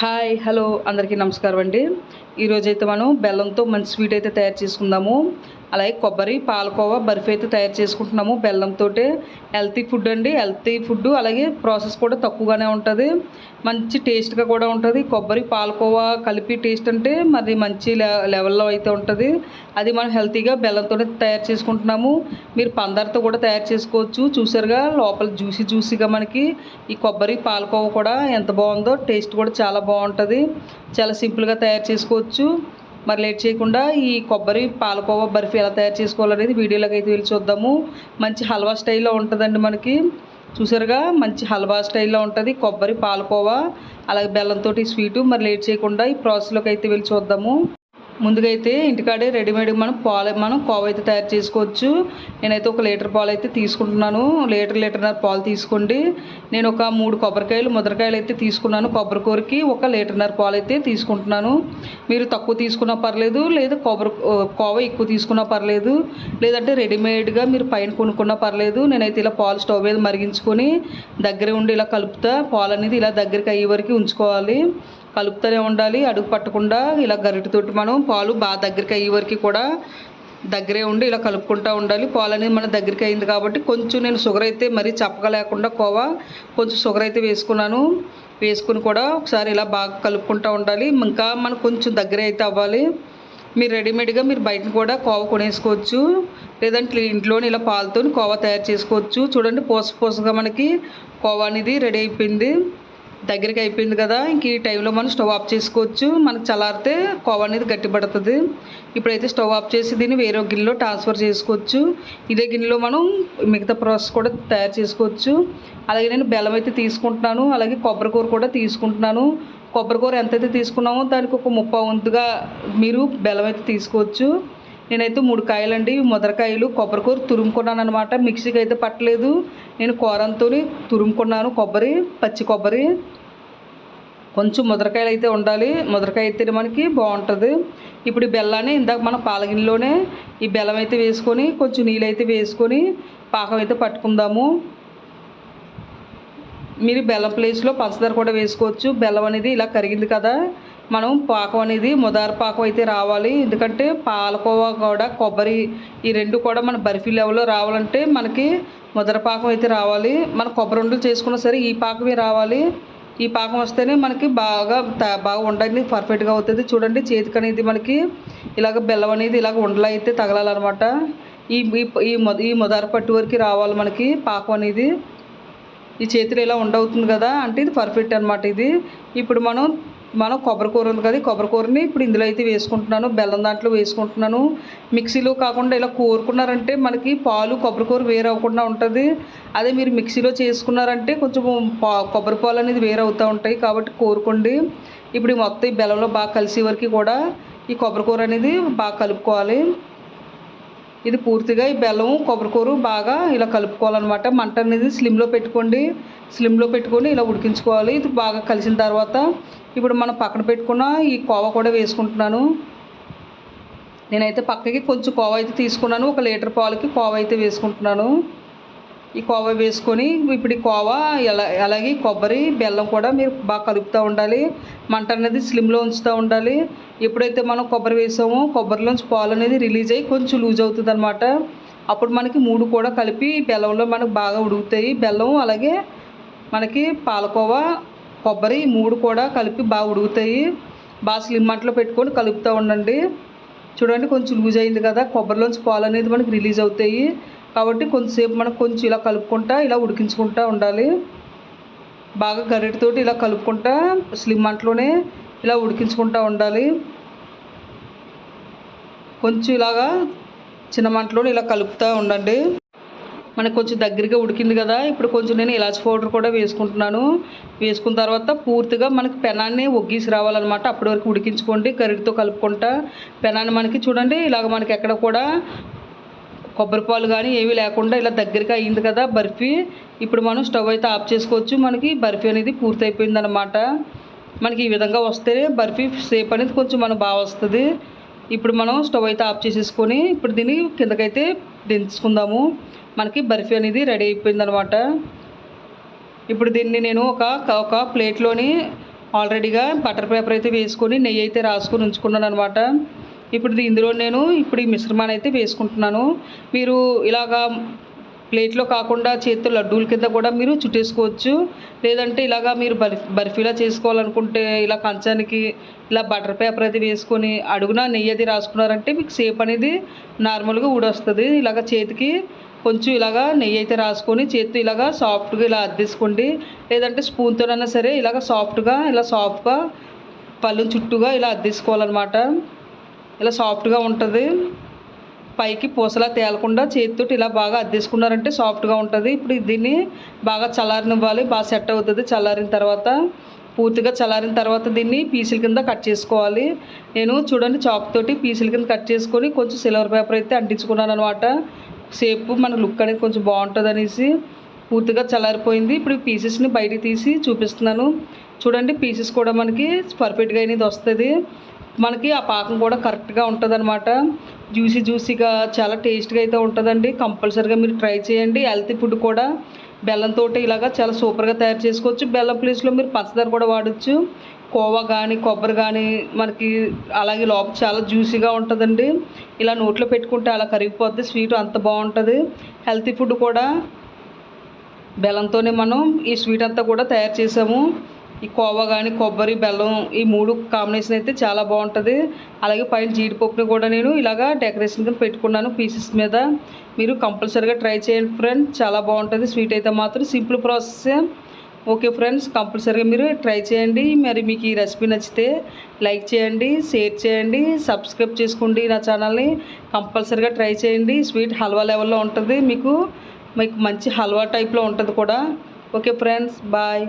Hi hello అందరికీ నమస్కారం అండి ఈరోజైతే మనం బెల్లంతో మంచి స్వీట్ అయితే తయారు చేసుకుందాము. అలాగే కొబ్బరి పాలకోవా బర్ఫీ అయితే తయారు చేసుకుంటున్నాము. బెల్లంతో హెల్తీ ఫుడ్ అండి. హెల్తీ ఫుడ్ అలాగే ప్రాసెస్ కూడా తక్కువగానే ఉంటుంది. మంచి టేస్ట్గా కూడా ఉంటుంది. కొబ్బరి పాలకోవా కలిపి టేస్ట్ అంటే మరి మంచి లె- లెవెల్లో అయితే ఉంటుంది. అది మనం హెల్తీగా బెల్లంతో తయారు చేసుకుంటున్నాము. మీరు పందరితో కూడా తయారు చేసుకోవచ్చు. చూసారుగా లోపల జ్యూసీ జ్యూసీగా మనకి ఈ కొబ్బరి పాలకోవా కూడా ఎంత బాగుందో టేస్ట్ కూడా చాలా బాగుంటుంది. చాలా సింపుల్గా తయారు చేసుకోవచ్చు. మరి లేట్ చేయకుండా ఈ కొబ్బరి పాలకోవా బర్ఫీ ఎలా తయారు చేసుకోవాలనేది వీడియోలోకి అయితే వెళ్ళి చూద్దాము. మంచి హల్వా స్టైల్లో ఉంటుందండి మనకి. చూసారుగా? మంచి హల్వా స్టైల్లో ఉంటుంది. కొబ్బరి పాలకోవా అలాగే బెల్లంతో స్వీటు. మరి లేట్ చేయకుండా ఈ ప్రాసెస్లోకి అయితే వెళ్ళి చూద్దాము. ముందుగా అయితే ఇంటికాడే రెడీమేడ్ మనం పాలు మనం కోవ అయితే తయారు చేసుకోవచ్చు. నేనైతే ఒక లీటర్ పాలు అయితే తీసుకుంటున్నాను. లీటర్ లీటర్న్నర పాలు తీసుకోండి. నేను ఒక మూడు కొబ్బరికాయలు ముద్రకాయలు అయితే తీసుకున్నాను కొబ్బరి కూరకి. ఒక లీటర్న్నర పాలు అయితే తీసుకుంటున్నాను. మీరు తక్కువ తీసుకున్నా పర్లేదు లేదా కొబ్బరి కోవ ఎక్కువ తీసుకున్నా పర్లేదు లేదంటే రెడీమేడ్గా మీరు పైన కొనుక్కున్నా పర్లేదు. నేనైతే ఇలా పాలు స్టవ్ మీద మరిగించుకొని దగ్గర ఉండి ఇలా కలుపుతా. పాలు అనేది ఇలా దగ్గరికి అయ్యే వరకు ఉంచుకోవాలి. కలుపుతూనే ఉండాలి అడుగు పట్టకుండా ఇలా గరిటెతోటి మనం పాలు బాగా దగ్గరికి అయ్యే వరకు కూడా దగ్గరే ఉండి ఇలా కలుపుకుంటూ ఉండాలి. పాలు అనేది మన దగ్గరికి అయింది కాబట్టి కొంచెం నేను షుగర్ అయితే మరీ చప్పగా లేకుండా కోవా కొంచెం షుగర్ అయితే వేసుకున్నాను. వేసుకుని కూడా ఒకసారి ఇలా బాగా కలుపుకుంటూ ఉండాలి. ఇంకా మనకు కొంచెం దగ్గర అయితే అవ్వాలి. మీరు రెడీమేడ్గా మీరు బయట కూడా కోవ కొనేసుకోవచ్చు. లేదంటే ఇంట్లోనే ఇలా పాలతో కోవా తయారు చేసుకోవచ్చు. చూడండి పూస పోసగా మనకి కోవా అనేది రెడీ అయిపోయింది. దగ్గరికి అయిపోయింది కదా ఇంక ఈ టైంలో మనం స్టవ్ ఆఫ్ చేసుకోవచ్చు. మనకు చల్లారితే కోవ అనేది గట్టిపడుతుంది. ఇప్పుడైతే స్టవ్ ఆఫ్ చేసి దీన్ని వేరే గిన్నెలో ట్రాన్స్ఫర్ చేసుకోవచ్చు. ఇదే గిన్నెలో మనం మిగతా ప్రాసెస్ కూడా తయారు చేసుకోవచ్చు. అలాగే నేను బెల్లం అయితే తీసుకుంటున్నాను అలాగే కొబ్బరి కూర కూడా తీసుకుంటున్నాను. కొబ్బరి కూర ఎంతైతే తీసుకున్నామో దానికి ఒక ముప్పై వంతుగా మీరు బెల్లం అయితే తీసుకోవచ్చు. నేనైతే మూడు కాయలండి. ముదరకాయలు కొబ్బరి కొబ్బరికూర తురుముకున్నాను అనమాట మిక్సీకి అయితే పట్టలేదు. నేను కూరంతో తురుముకున్నాను. కొబ్బరి పచ్చి కొబ్బరి. కొంచెం ముదరకాయలు అయితే ఉండాలి. ముదరకాయ అయితే మనకి బాగుంటుంది. ఇప్పుడు ఈ బెల్లాన్ని ఇందాక మనం పాలగిన్నెలోనే ఈ బెల్లం అయితే వేసుకొని కొంచెం నీళ్ళు అయితే వేసుకొని పాకం అయితే పట్టుకుందాము. మీరు బెల్లం ప్లేస్లో పంచదార కూడా వేసుకోవచ్చు. బెల్లం అనేది ఇలా కరిగింది కదా. మనం పాకం అనేది ముదార పాకం అయితే రావాలి. ఎందుకంటే పాలకోవా కూడా కొబ్బరి ఈ రెండు కూడా మన బర్ఫీ లెవెల్లో రావాలంటే మనకి ముదర పాకం అయితే రావాలి. మన కొబ్బరి ఉండలు చేసుకున్నా సరే ఈ పాకమే రావాలి. ఈ పాకం వస్తేనే మనకి బాగా బాగా ఉండని పర్ఫెక్ట్గా అవుతుంది. చూడండి చేతికి అనేది మనకి ఇలాగ బెల్లం అనేది ఇలాగ ఉండలు అయితే తగలాలన్నమాట. ఈ ఈ- ఈ మొద ఈ ముదార పట్టు వరకు రావాలి మనకి పాకం అనేది. ఈ చేతిలో ఇలా ఉండవుతుంది కదా అంటే ఇది పర్ఫెక్ట్ అనమాట ఇది. ఇప్పుడు మనం మనం కొబ్బరి కూర ఉంది కదా కొబ్బరికూరని ఇప్పుడు ఇందులో అయితే వేసుకుంటున్నాను. బెల్లం దాంట్లో వేసుకుంటున్నాను. మిక్సీలో కాకుండా ఇలా కోరుకున్నారంటే మనకి పాలు కొబ్బరికూర వేరవకుండా అవ్వకుండా ఉంటుంది. అదే మీరు మిక్సీలో చేసుకున్నారంటే కొంచెం పా కొబ్బరి పాలు అనేది వేరవుతూ అవుతూ ఉంటాయి కాబట్టి కోరుకోండి. ఇప్పుడు మొత్తం ఈ బెల్లంలో బాగా కలిసే వరకు కూడా ఈ కొబ్బరి కూర అనేది బాగా కలుపుకోవాలి. ఇది పూర్తిగా ఈ బెల్లం కొబ్బరికూర బాగా ఇలా కలుపుకోవాలన్నమాట. మంట అనేది స్లిమ్లో పెట్టుకోండి. స్లిమ్లో పెట్టుకొని ఇలా ఉడికించుకోవాలి. ఇది బాగా కలిసిన తర్వాత ఇప్పుడు మనం పక్కన పెట్టుకున్న ఈ కోవా కూడా వేసుకుంటున్నాను. నేనైతే పక్కకి కొంచెం కోవా అయితే తీసుకున్నాను. ఒక లీటర్ పాలకి కోవా అయితే వేసుకుంటున్నాను. ఈ కోవా వేసుకొని ఇప్పుడు ఈ కోవా ఎలా అలాగే కొబ్బరి బెల్లం కూడా మీరు బాగా కలుపుతూ ఉండాలి. మంట అనేది స్లిమ్లో ఉంచుతూ ఉండాలి. ఎప్పుడైతే మనం కొబ్బరి వేసామో కొబ్బరిలోంచి పాలు అనేది రిలీజ్ అయ్యి కొంచెం లూజ్ అవుతుంది అనమాట అప్పుడు మనకి మూడు కూడా కలిపి బెల్లంలో మనకు బాగా ఉడుకుతాయి. బెల్లం అలాగే మనకి పాలకోవా కొబ్బరి ఈ మూడు కూడా కలిపి బాగా ఉడుకుతాయి. బాగా స్లిమ్ మంటలో పెట్టుకొని కలుపుతూ ఉండండి. చూడండి కొంచెం లూజ్ అయింది కదా. కొబ్బరిలోంచి పాలు అనేది మనకి రిలీజ్ అవుతాయి. కాబట్టి కొంతసేపు మనం కొంచెం ఇలా కలుపుకుంటా ఇలా ఉడికించుకుంటా ఉండాలి. బాగా గరిటెతోటి ఇలా కలుపుకుంటా స్లిమ్ అంట్లోనే ఇలా ఉడికించుకుంటా ఉండాలి. కొంచెం ఇలాగా చిన్న మంటలోనే ఇలా కలుపుతూ ఉండండి. మనకు కొంచెం దగ్గరగా ఉడికింది కదా ఇప్పుడు కొంచెం నేను ఇలాచి పౌడర్ కూడా వేసుకుంటున్నాను. వేసుకున్న తర్వాత పూర్తిగా మనకి పెనాన్ని ఒగ్గేసి రావాలన్నమాట. అప్పటి వరకు ఉడికించుకోండి గరిటతో కలుపుకుంటా. పెనాన్ని మనకి చూడండి ఇలాగ మనకి ఎక్కడ కూడా కొబ్బరిపాలు కానీ ఏవి లేకుండా ఇలా దగ్గరగా అయింది కదా బర్ఫీ. ఇప్పుడు మనం స్టవ్ అయితే ఆఫ్ చేసుకోవచ్చు. మనకి బర్ఫీ అనేది పూర్తి అయిపోయిందనమాట మనకి ఈ విధంగా వస్తే బర్ఫీ షేప్ అనేది కొంచెం మనకు బాగా వస్తుంది. ఇప్పుడు మనం స్టవ్ అయితే ఆఫ్ చేసేసుకొని ఇప్పుడు దీన్ని కిందకైతే దించుకుందాము. మనకి బర్ఫీ అనేది రెడీ అయిపోయింది అనమాట ఇప్పుడు దీన్ని నేను ఒక ఒక ప్లేట్లోని ఆల్రెడీగా బటర్ పేపర్ అయితే వేసుకొని నెయ్యి అయితే రాసుకొని ఉంచుకున్నాను అనమాట ఇప్పుడు ఇందులో నేను ఇప్పుడు ఈ మిశ్రమాన్ని అయితే వేసుకుంటున్నాను. మీరు ఇలాగా ప్లేట్లో కాకుండా చేతితో లడ్డూల కింద కూడా మీరు చుట్టేసుకోవచ్చు. లేదంటే ఇలాగా మీరు బర్ఫీ బర్ఫీలా చేసుకోవాలనుకుంటే ఇలా కంచానికి ఇలా బటర్ పేపర్ అది వేసుకొని అడుగున నెయ్యి అది రాసుకున్నారంటే మీకు సేఫ్ అనేది నార్మల్గా ఊడొస్తుంది. ఇలాగ చేతికి కొంచెం ఇలాగా నెయ్యి అయితే రాసుకొని చేతితో ఇలాగా సాఫ్ట్గా ఇలా అద్దేసుకోండి. లేదంటే స్పూన్తోనైనా సరే ఇలాగ సాఫ్ట్గా ఇలా సాఫ్ట్గా పళ్ళు చుట్టూగా ఇలా అద్దేసుకోవాలన్నమాట. ఇలా సాఫ్ట్గా ఉంటుంది. పైకి పూసలా తేలకుండా చేతితోటి ఇలా బాగా అద్దేసుకున్నారంటే సాఫ్ట్గా ఉంటుంది. ఇప్పుడు దీన్ని బాగా చల్లారనివ్వాలి. బాగా సెట్ అవుతుంది. చల్లారిన తర్వాత పూర్తిగా చల్లారిన తర్వాత దీన్ని పీసుల కింద కట్ చేసుకోవాలి. నేను చూడండి చాక్ తోటి పీసుల కింద కట్ చేసుకొని కొంచెం సిల్వర్ పేపర్ అయితే అంటించుకున్నాను అనమాట షేప్ మన లుక్ అనేది కొంచెం బాగుంటుంది అనేసి పూర్తిగా చల్లారిపోయింది. ఇప్పుడు ఈ పీసెస్ని బయటికి తీసి చూపిస్తున్నాను. చూడండి పీసెస్ కూడా మనకి పర్ఫెక్ట్గా అనేది వస్తుంది. మనకి ఆ పాకం కూడా కరెక్ట్గా ఉంటుంది అనమాట జ్యూసీ జ్యూసీగా చాలా టేస్ట్గా అయితే ఉంటుందండి. కంపల్సరీగా మీరు ట్రై చేయండి. హెల్తీ ఫుడ్ కూడా. బెల్లంతో ఇలాగా చాలా సూపర్గా తయారు చేసుకోవచ్చు. బెల్లం ప్లేస్లో మీరు పంచదార కూడా వాడచ్చు. కోవా కానీ కొబ్బరి కానీ మనకి అలాగే లోపల చాలా జ్యూసీగా ఉంటుందండి. ఇలా నోట్లో పెట్టుకుంటే అలా కరిగిపోద్ది. స్వీట్ అంత బాగుంటుంది. హెల్తీ ఫుడ్ కూడా. బెల్లంతోనే మనం ఈ స్వీట్ అంతా కూడా తయారు చేసాము. ఈ కోవా కానీ కొబ్బరి బెల్లం ఈ మూడు కాంబినేషన్ అయితే చాలా బాగుంటుంది. అలాగే పైన జీడిపప్పుని కూడా నేను ఇలాగా డెకరేషన్ కింద పెట్టుకున్నాను పీసెస్ మీద. మీరు కంపల్సరీగా ట్రై చేయండి ఫ్రెండ్స్ చాలా బాగుంటుంది. స్వీట్ అయితే మాత్రం సింపుల్ ప్రాసెస్ ఓకే ఫ్రెండ్స్ కంపల్సరీగా మీరు ట్రై చేయండి. మరి మీకు ఈ రెసిపీ నచ్చితే లైక్ చేయండి షేర్ చేయండి సబ్స్క్రైబ్ చేసుకోండి నా ఛానల్ని కంపల్సరీగా ట్రై చేయండి. స్వీట్ హల్వా లెవెల్లో ఉంటుంది. మీకు మీకు మంచి హల్వా టైప్లో ఉంటుంది కూడా. Okay friends bye